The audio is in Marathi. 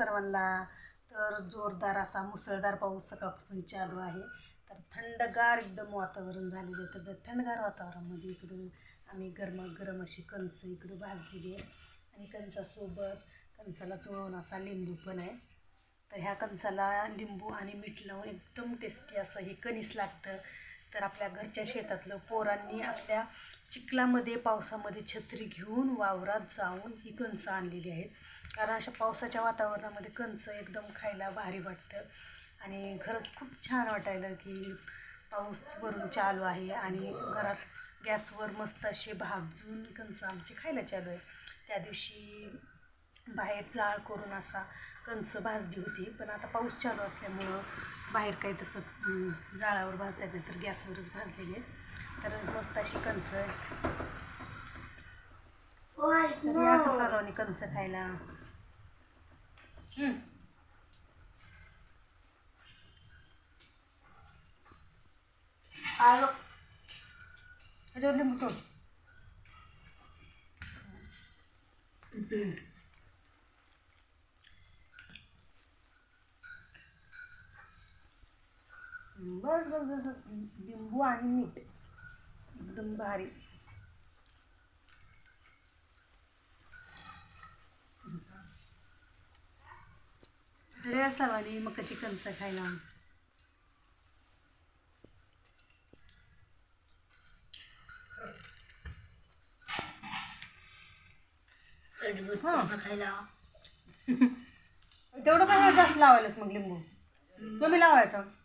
सर्वांना. तर जोरदार असा मुसळधार पाऊस सकाळपासून चालू आहे. तर थंडगार एकदम वातावरण झालेलं आहे. तर थंडगार वातावरणामध्ये इकडं आम्ही गरमागरम अशी कणसं इकडं भाजलेली आहे आणि कणसासोबत कणसाला चोळून असा लिंबू पण आहे. तर ह्या कणसाला लिंबू आणि मीठ लावून एकदम टेस्टी असं हे कणीस लागतं. तर आपल्या घरच्या शेतातलं पोरांनी आपल्या चिखलामध्ये पावसामध्ये छत्री घेऊन वावरात जाऊन ही कणसं आणलेली आहेत. कारण अशा पावसाच्या वातावरणामध्ये कणसं एकदम खायला भारी वाटतं. आणि खरंच खूप छान वाटायला की पाऊस वरून चालू आहे आणि घरात गॅसवर मस्त असे भाजून कणसं आमची खायला चालू आहे त्या दिवशी बाहेर जाळ करून असा कणसं भाजली होती. पण आता पाऊस चालू असल्यामुळं बाहेर काही तसं जाळावर भाजता येत नाही तर गॅसवरच भाजलेली आहेत. तर मस्त अशी कणस आता सर्वांनी कणस खायला. लिंबू चोळ. बस बस बस बस. लिंबू आणि मीठ. एकदम भारी. तर या सर्वांनी मकाची कणसं खायला. खायला. तेवढं काय जास्त लावायलाच मग लिंबू. कमी लावायचं.